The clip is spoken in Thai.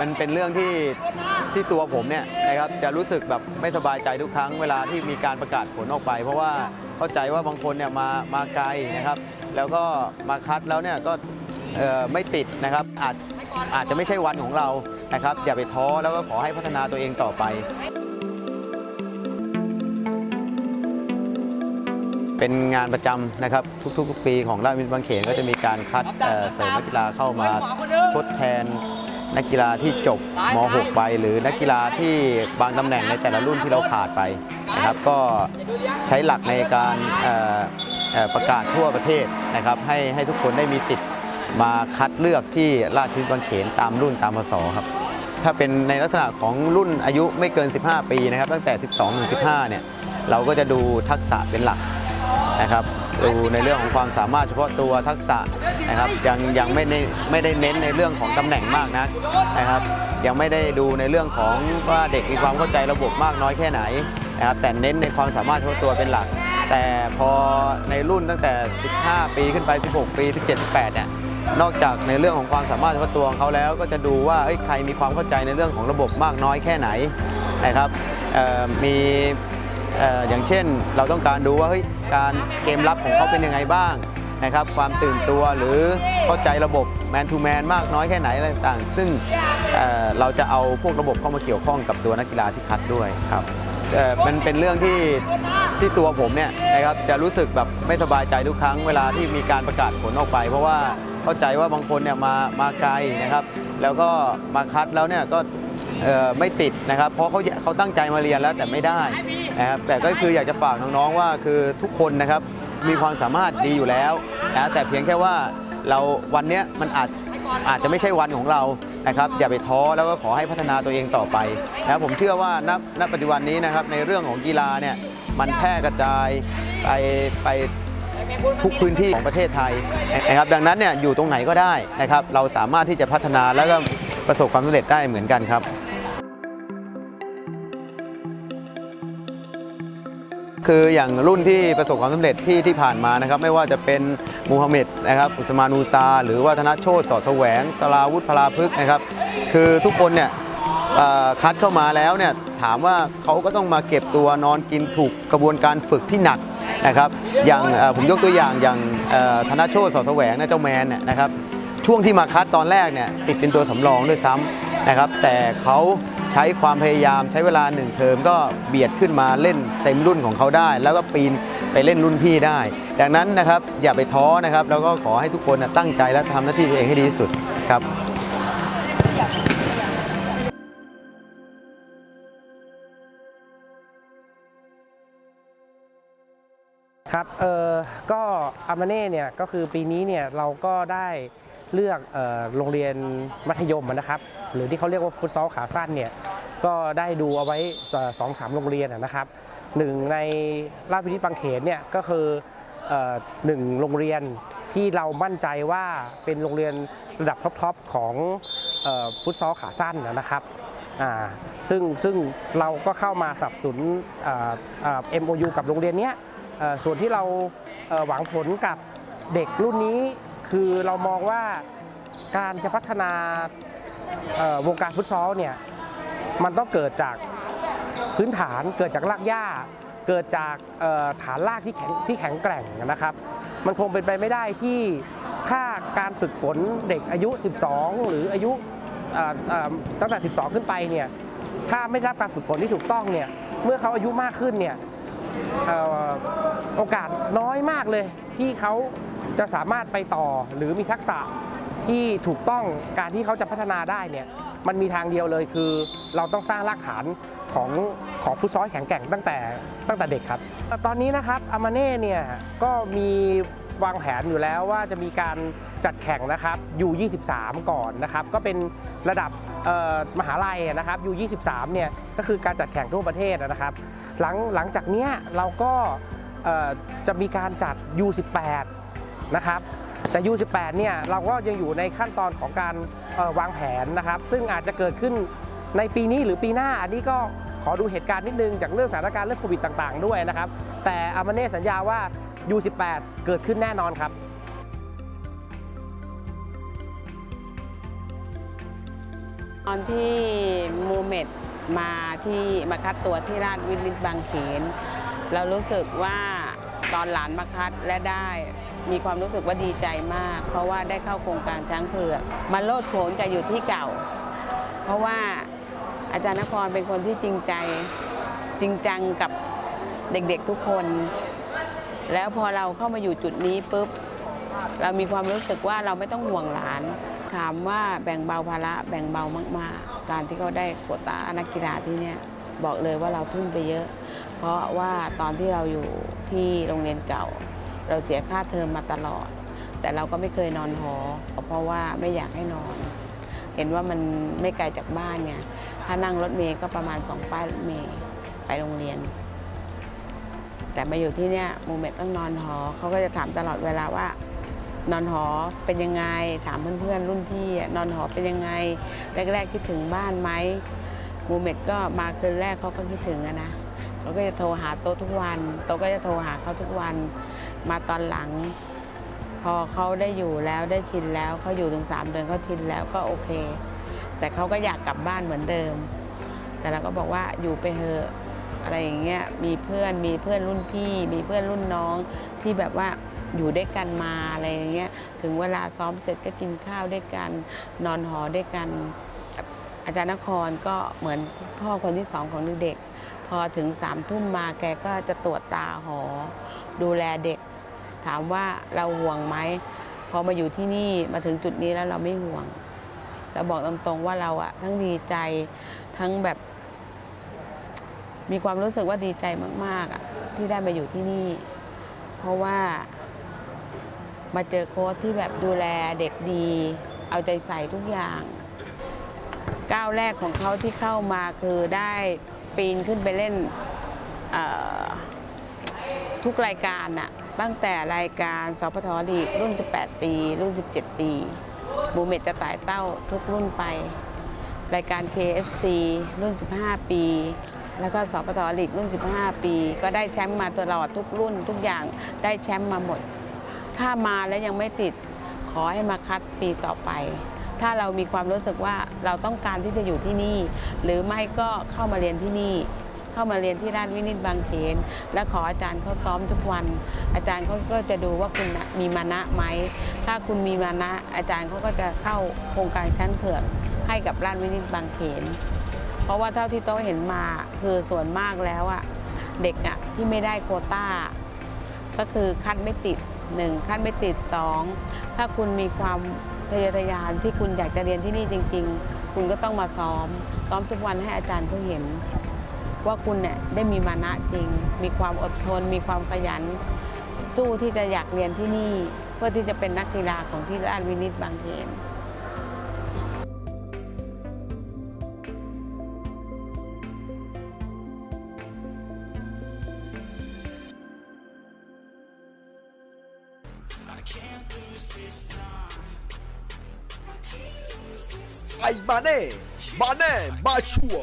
มันเป็นเรื่องที่ที่ตัวผมเนี่ยนะครับจะรู้สึกแบบไม่สบายใจทุกครั้งเวลาที่มีการประกาศผลออกไป เพราะว่าเข้าใจว่าบางคนเนี่ยมามาไกลนะครับ แล้วก็มาคัดแล้วเนี่ยก็ไม่ติดนะครับ อาจอาจจะไม่ใช่วันของเรานะครับ อย่าไปท้อแล้วก็ขอให้พัฒนาตัวเองต่อไป เป็นงานประจำนะครับ ทุกๆ ปีของราชวิทย์บางเขนก็จะมีการคัดเออเสริมนักกีฬาเข้ามาทดแทน นักกีฬาที่จบม .6 ไป หรือนักกีฬาที่บางตำแหน่งในแต่ละรุ่นที่เราขาดไปนะครับ ก็ใช้หลักในการประกาศทั่วประเทศนะครับ ให้ให้ทุกคนได้มีสิทธิ์มาคัดเลือกที่ราชวิทย์บางเขนตามรุ่นตามพศครับถ้าเป็นในลักษณะของรุ่นอายุไม่เกิน 15 ปีนะครับ ตั้งแต่ 12 ถึง 15 เนี่ย เราก็จะดูทักษะเป็นหลักนะครับ ดูในเรื่องของความสามารถเฉพาะตัวทักษะนะครับยังยังไม่ได้ไม่ได้เน้นในเรื่องของตำแหน่งมากนะนะครับ ยังไม่ได้ดูในเรื่องของว่าเด็กมีความเข้าใจระบบมากน้อยแค่ไหนนะครับแต่เน้นในความสามารถเฉพาะตัวเป็นหลัก แต่พอในรุ่นตั้งแต่ 15 ปีขึ้นไป 16 ปี 17 18เนี่ยนอกจากในเรื่องของความสามารถเฉพาะตัวของเขาแล้วก็จะดูว่าใครมีความเข้าใจในเรื่องของระบบมากน้อยแค่ไหนนะครับเอ่อมีเอ่ออย่างเช่นเราต้องการดูว่าเฮ้ย การเกมรับของเขาเป็นยังไงบ้างนะครับความตื่นตัวหรือเข้าใจระบบแมนทูแมนมากน้อยแค่ไหนอะไรต่างๆซึ่งเเราจะเอาพวกระบบเข้ามาเกี่ยวข้องกับตัวนักกีฬาที่คัดด้วยครับมันเป็นเรื่องที่ที่ตัวผมเนี่ยนะครับจะรู้สึกแบบไม่สบายใจทุกครั้งเวลาที่มีการประกาศผลออกไป เพราะว่าเข้าใจว่าบางคนเนี่ยมามาไกลนะครับ แล้วก็มาคัดแล้วเนี่ยก็ ไม่ติดนะครับ เพราะเขาเขาตั้งใจมาเรียนแล้วแต่ไม่ได้นะครับแต่ก็คืออยากจะฝากน้องๆว่าคือทุกคนนะครับมีความสามารถดีอยู่แล้วนะแต่เพียงแค่ว่าเราวันนี้มันอาจอาจจะไม่ใช่วันของเรานะครับ อย่าไปท้อแล้วก็ขอให้พัฒนาตัวเองต่อไปนะผมเชื่อว่าณณปัจจุบันนี้นะครับในเรื่องของกีฬาเนี่ยมันแพร่กระจายไปไปทุกพื้นที่ของประเทศไทยนะครับดังนั้นเนี่ยอยู่ตรงไหนก็ได้นะครับ เราสามารถที่จะพัฒนาแล้วก็ประสบความสำเร็จได้เหมือนกันครับ คืออย่างรุ่นที่ประสบความสำเร็จที่ที่ผ่านมานะครับ ไม่ว่าจะเป็นมูฮัมหมัดนะครับอุสมานูซา หรือว่าธนโชตสอดแสวงสลาวุธพลาพฤกนะครับ คือทุกคนเนี่ยคัดเข้ามาแล้วเนี่ยถามว่าเขาก็ต้องมาเก็บตัวนอนกินถูกกระบวนการฝึกที่หนักนะครับ อย่างผมยกตัวอย่างอย่างธนโชตสอดแสวงนะเจ้าแมนเนี่ยนะครับช่วงที่มาคัดตอนแรกเนี่ยติดเป็นตัวสำรองด้วยซ้ำนะครับ แต่เขา ช้ความพยายามใช้เวลาหนึ่งเทอมก็เบียดขึ้นมาเล่นเต็มรุ่นของเขาได้ แล้วก็ปีนไปเล่นรุ่นพี่ได้ ดังนั้นนะครับอย่าไปท้อนะครับ แล้วก็ขอให้ทุกคนตั้งใจและทำหน้าที่ตัวเองให้ดีที่สุดครับครับ เออก็อามาเน่เนี่ย ก็คือปีนี้เนี่ย เราก็ได้ เลือกโรงเรียนมัธยมนะครับ หรือที่เขาเรียกว่าฟุตซอลขาสั้นเนี่ยก็ได้ดูเอาไว้สองสามโรงเรียนนะครับหนึ่งในราชวินิตบางเขนเนี่ยก็คือหนึ่งโรงเรียนที่เรามั่นใจว่าเป็นโรงเรียนระดับท็อปๆของฟุตซอลขาสั้นนะครับซึ่งซึ่งเราก็เข้ามาสนับสนุนอ่าอ่า MOU กับโรงเรียนเนี้ยส่วนที่เราหวังผลกับเด็กรุ่นนี้ คือเรามองว่าการจะพัฒนาวงการฟุตซอลเนี่ยมันต้องเกิดจากพื้นฐานเกิดจากรากหญ้า เกิดจากฐานรากที่แข็งที่แข็งแกร่งนะครับ มันคงเป็นไปไม่ได้ที่ถ้าการฝึกฝนเด็กอายุ 12 หรืออายุตั้งแต่ 12 ขึ้นไปเนี่ยถ้าไม่ได้รับการฝึกฝนที่ถูกต้องเนี่ยเมื่อเขาอายุมากขึ้นเนี่ยโอกาสน้อยมากเลยที่เขา จะสามารถไปต่อหรือมีทักษะที่ถูกต้องการที่เขาจะพัฒนาได้เนี่ยมันมีทางเดียวเลยคือเราต้องสร้างรากฐานของของฟุตซอลแข็งแกร่งตั้งแต่ตั้งแต่เด็กครับ ตอนนี้นะครับอามาเน่เนี่ยก็มีวางแผนอยู่แล้วว่าจะมีการจัดแข่งนะครับอยู่23 ก่อนนะครับ ก็เป็นระดับมหาลัยนะครับอยู่23เนี่ยก็คือการจัดแข่งทั่วประเทศนะครับ หลังหลังจากเนี้ยเราก็จะมีการจัด U18 นะครับแต่ U18 เนี่ยเราก็ยังอยู่ในขั้นตอนของการวางแผนนะครับ ซึ่งอาจจะเกิดขึ้นในปีนี้หรือปีหน้า อันนี้ก็ขอดูเหตุการณ์นิดนึง จากเรื่องสถานการณ์เรื่องโควิดต่างๆ ด้วยนะครับ แต่อามาเน่สัญญาว่า U18 เกิดขึ้นแน่นอนครับตอนที่มูเมดมาที่มาคัดตัวที่ราชวินิตบางเขน เรารู้สึกว่า ตอนหลานมาคัดและได้มีความรู้สึกว่าดีใจมาก เพราะว่าได้เข้าโครงการช้างเผือกมาโลดโผนจะอยู่ที่เก่า เพราะว่าอาจารย์นครเป็นคนที่จริงใจจริงจังกับเด็กๆทุกคน แล้วพอเราเข้ามาอยู่จุดนี้ปุ๊บเรามีความรู้สึกว่าเราไม่ต้องห่วงหลานถามว่าแบ่งเบาภาระแบ่งเบามาก ๆ การที่เขาได้โควต้านักกีฬาที่เนี่ยบอกเลยว่าเราทุ่มไปเยอะ เพราะว่าตอนที่เราอยู่ที่โรงเรียนเก่า เราเสียค่าเทอมมาตลอด แต่เราก็ไม่เคยนอนหอ เพราะว่าไม่อยากให้นอน เห็นว่ามันไม่ไกลจากบ้านไงถ้านั่งรถเมย์ก็ประมาณสองป้ายรถเมย์ไปโรงเรียน แต่มาอยู่ที่เนี่ยโมเมนต้องนอนหอเขาก็จะถามตลอดเวลาว่านอนหอเป็นยังไงถามเพื่อนๆรุ่นพี่นอนหอเป็นยังไง แรกๆคิดถึงบ้านไหมโมเมดก็มาคืนแรกเขาก็คิดถึงนะ เขาก็จะโทรหาโต๊ะทุกวัน โต๊ะก็จะโทรหาเขาทุกวัน มาตอนหลัง พอเขาได้อยู่แล้วได้ชินแล้วเขาอยู่ถึงสามเดือนเขาชินแล้วก็โอเค แต่เขาก็อยากกลับบ้านเหมือนเดิม แต่เราก็บอกว่าอยู่ไปเถอะอะไรอย่างเงี้ยมีเพื่อนมีเพื่อนรุ่นพี่ มีเพื่อนรุ่นน้องที่แบบว่าอยู่ด้วยกันมาอะไรอย่างเงี้ยถึงเวลาซ้อมเสร็จก็กินข้าวด้วยกัน นอนหอด้วยกัน อาจารย์นครก็เหมือนพ่อคนที่สองของเด็ก พอถึงสามทุ่มมาแกก็จะตรวจตาหอ ดูแลเด็ก ถามว่าเราห่วงไหมพอมาอยู่ที่นี่มาถึงจุดนี้แล้วเราไม่ห่วงเราบอกตรงๆว่าเราอะทั้งดีใจทั้งแบบ มีความรู้สึกว่าดีใจมากๆอะที่ได้มาอยู่ที่นี่ เพราะว่า มาเจอโค้ชที่แบบดูแลเด็กดี เอาใจใส่ทุกอย่าง ก้าวแรกของเขาที่เข้ามาคือได้ ปีนขึ้นไปเล่นทุกรายการน่ะตั้งแต่รายการสพทลีกรุ่น 18 ปี รุ่น 17 ปีบูเมตจะไต่เต้าทุกรุ่นไป รายการ KFC รุ่น 15 ปี แล้วก็สปทลีกรุ่น 15 ปี ก็ได้แชมป์มาตลอดทุกรุ่นทุกอย่างได้แชมป์มาหมด ถ้ามาแล้วยังไม่ติดขอให้มาคัดปีต่อไป ถ้าเรามีความรู้สึกว่าเราต้องการที่จะอยู่ที่นี่ หรือไม่ก็เข้ามาเรียนที่นี่ เข้ามาเรียนที่ราชวินิตบางเขน และขออาจารย์เขาซ้อมทุกวัน อาจารย์เขาก็จะดูว่าคุณมีมานะไหม ถ้าคุณมีมานะ อาจารย์เขาก็จะเข้าโครงการชั้นเผือกให้กับราชวินิตบางเขน เพราะว่าเท่าที่โต๊ะเห็นมาคือส่วนมากแล้วอะเด็กอะที่ไม่ได้โควต้า ก็คือคัดไม่ติดหนึ่งคัดไม่ติดสองถ้าคุณมีความ ทะเยอทะยานที่คุณอยากจะเรียนที่นี่จริง ๆ คุณก็ต้องมาซ้อม ซ้อมทุกวันให้อาจารย์เขาเห็น ว่าคุณเนี่ยได้มีมานะจริง มีความอดทน มีความขยัน สู้ที่จะอยากเรียนที่นี่ เพื่อที่จะเป็นนักกีฬาของที่ราชวินิตบางเขนไอ้บาเน่บาเน่บาชัว